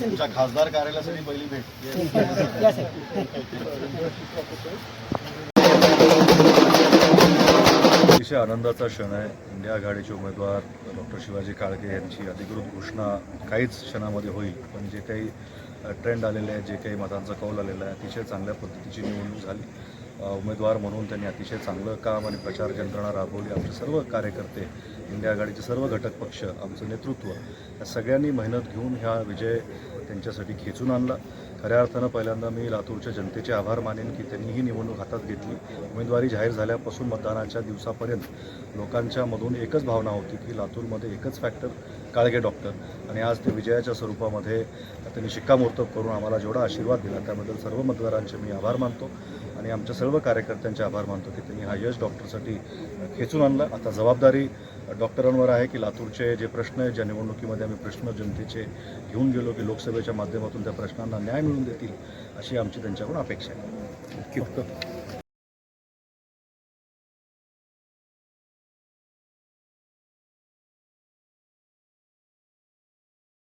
तुमच्या खासदार कार्यालयासाठी पहिली भेट. अतिशय आनंदाचा क्षण आहे. इंडिया आघाडीचे उमेदवार डॉक्टर शिवाजी काळगे यांची अधिकृत घोषणा काहीच क्षणामध्ये होईल. पण जे काही ट्रेंड आलेले आहे जे काही मतांचा कौल आलेला आहे अतिशय चांगल्या पद्धतीची निवडणूक झाली. उमेदवार म्हणून त्यांनी अतिशय चांगलं काम आणि प्रचार यंत्रणा राबवली. आमचे सर्व कार्यकर्ते इंडिया आघाडीचे सर्व घटक पक्ष आमचं नेतृत्व या सगळ्यांनी मेहनत घेऊन ह्या विजय त्यांच्यासाठी खेचून आणला. खऱ्या अर्थानं पहिल्यांदा मी लातूरच्या जनतेचे आभार मानेन की त्यांनी ही निवडणूक हातात घेतली. उमेदवारी जाहीर झाल्यापासून मतदानाच्या दिवसापर्यंत लोकांच्या मधून एकच भावना होती की लातूरमध्ये एकच फॅक्टर काळगे डॉक्टर आणि आज ते विजयाच्या स्वरूपामध्ये त्यांनी शिक्कामोर्तब करून आम्हाला जेवढा आशीर्वाद दिला त्याबद्दल सर्व मतदारांचे मी आभार मानतो. आणि आमच्या सर्व कार्यकर्त्यांचे आभार मानतो की त्यांनी हा यश डॉक्टरसाठी खेचून आणला. आता जबाबदारी डॉक्टरांवर आहे की लातूरचे जे प्रश्न आहेत ज्या निवडणुकीमध्ये आम्ही प्रश्न जनतेचे घेऊन गेलो की लोकसभेच्या माध्यमातून त्या प्रश्नांना न्याय मिळून देतील अशी आमची त्यांच्याकडून अपेक्षा आहे.